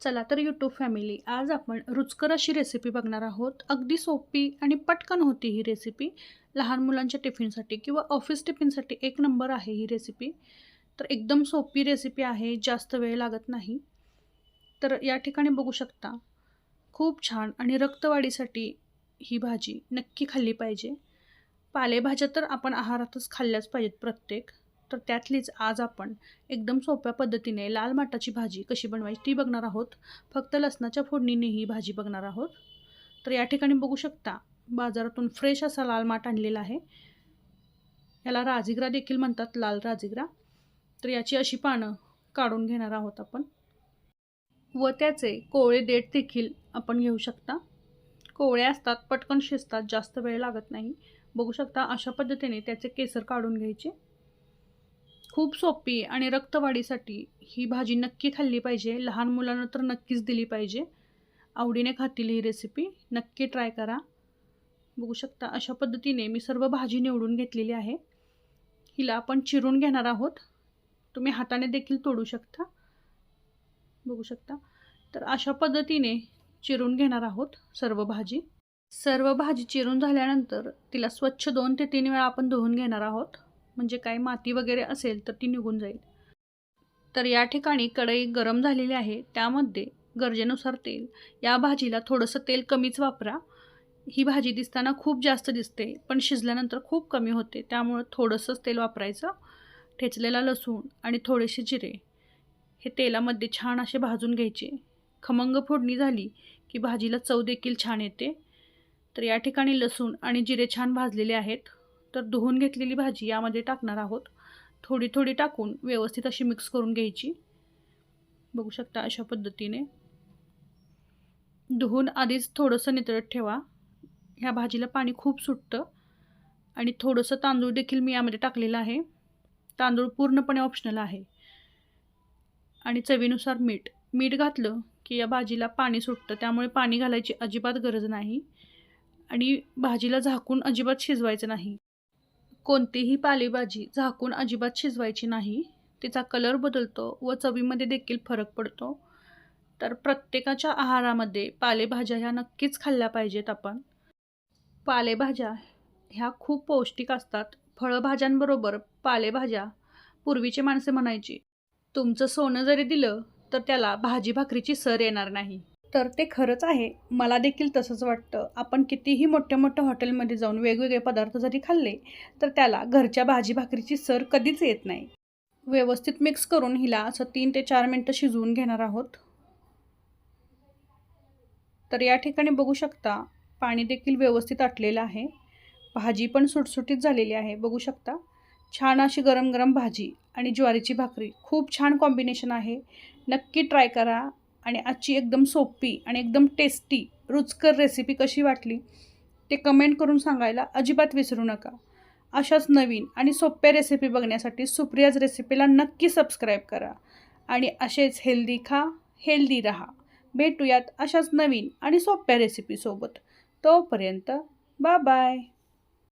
चला तर YouTube family आज आपण रुचकर अशी रेसिपी बघणार आहोत. अगदी सोपी आणि पटकन होती ही रेसिपी लहान मुलांच्या टिफिनसाठी किंवा ऑफिस टिफिनसाठी एक नंबर आहे ही रेसिपी तर एकदम सोपी रेसिपी आहे जास्त वेळ लागत नाही. तर या ठिकाणी बघू शकता खूप छान आणि रक्तवाढीसाठी ही भाजी नक्की खाल्ली पाहिजे. पालेभाज्या तर आपण आहारातच खाल्ल्याच पाहिजेत प्रत्येक. तर त्यातलीच आज आपण एकदम सोप्या पद्धतीने लाल माटाची भाजी कशी बनवायची ती बघणार आहोत. फक्त लसणाच्या फोडणीने ही भाजी बघणार आहोत. तर या ठिकाणी बघू शकता बाजारातून फ्रेश असा लाल माठ आणलेला आहे. याला राजिग्रा देखील म्हणतात लाल राजिगरा. तर याची अशी पानं काढून घेणार आहोत आपण. व त्याचे कोवळे देठ देखील आपण घेऊ शकता. कोवळे असतात पटकन शिजतात जास्त वेळ लागत नाही. बघू शकता अशा पद्धतीने त्याचे केसर काढून घ्यायचे. खूप सोपी आणि रक्तवाढीसाठी ही भाजी नक्की खाल्ली पाहिजे. लहान मुलांना तर नक्कीच दिली पाहिजे. आवडीने खातील ही रेसिपी नक्की ट्राय करा. बघू शकता अशा पद्धतीने मी सर्व भाजी निवडून घेतलेली आहे. हिला आपण चिरून घेणार आहोत. तुम्ही हाताने देखील तोडू शकता. बघू शकता. तर अशा पद्धतीने चिरून घेणार आहोत सर्व भाजी. सर्व भाजी चिरून झाल्यानंतर तिला स्वच्छ दोन ते तीन वेळा आपण धुवून घेणार आहोत. म्हणजे काय माती वगैरे असेल तर ती निघून जाईल. तर या ठिकाणी कढई गरम झालेली आहे. त्यामध्ये गरजेनुसार तेल. या भाजीला थोडंसं तेल कमीच वापरा. ही भाजी दिसताना खूप जास्त दिसते पण शिजल्यानंतर खूप कमी होते. त्यामुळं थोडंसंच तेल वापरायचं. ठेचलेला लसूण आणि थोडेसे जिरे हे तेलामध्ये छान असे भाजून घ्यायचे. खमंग फोडणी झाली की भाजीला चव देखील छान येते. तर या ठिकाणी लसूण आणि जिरे छान भाजलेले आहेत. तर धुवून घेतलेली भाजी यामध्ये टाकणार आहोत. थोडी थोडी टाकून व्यवस्थित अशी मिक्स करून घ्यायची. बघू शकता अशा पद्धतीने. धुवून आधीच थोडंसं नितळत ठेवा. ह्या भाजीला पाणी खूप सुटतं. आणि थोडंसं तांदूळ देखील मी यामध्ये टाकलेलं आहे. तांदूळ पूर्णपणे ऑप्शनल आहे. आणि चवीनुसार मीठ. मीठ घातलं की या भाजीला पाणी सुटतं. त्यामुळे पाणी घालायची अजिबात गरज नाही. आणि भाजीला झाकून अजिबात शिजवायचं नाही. कोणतीही पालेभाजी झाकून अजिबात शिजवायची नाही. तिचा कलर बदलतो व चवीमध्ये देखील फरक पडतो. तर प्रत्येकाच्या आहारामध्ये पालेभाज्या ह्या नक्कीच खाल्ल्या पाहिजेत आपण. पालेभाज्या ह्या खूप पौष्टिक असतात. फळभाज्यांबरोबर पालेभाज्या पूर्वीचे माणसे म्हणायची तुमचं सोनं जरी दिलं तर त्याला भाजी भाकरीची सर येणार नाही. तर ते खरंच आहे. मला देखील तसंच वाटतं. आपण कितीही मोठ्या मोठ्या हॉटेलमध्ये जाऊन वेगवेगळे पदार्थ जरी खाल्ले तर त्याला घरच्या भाजी भाकरीची सर कधीच येत नाही. व्यवस्थित मिक्स करून हिला असं तीन ते चार मिनटं शिजवून घेणार आहोत. तर या ठिकाणी बघू शकता पाणी देखील व्यवस्थित आटलेलं आहे. भाजी पण सुटसुटीत झालेली आहे. बघू शकता छान अशी गरम गरम भाजी आणि ज्वारीची भाकरी. खूप छान कॉम्बिनेशन आहे. नक्की ट्राय करा. आणि आजची एकदम सोपी आणि एकदम टेस्टी रुचकर रेसिपी कशी वाटली ते कमेंट करून सांगायला अजिबात विसरू नका. अशाच नवीन आणि सोप्या रेसिपी बघण्यासाठी सुप्रियाज रेसिपीला नक्की सबस्क्राईब करा. आणि असेच हेल्दी खा हेल्दी राहा. भेटूयात अशाच नवीन आणि सोप्या रेसिपीसोबत तोपर्यंत बा बाय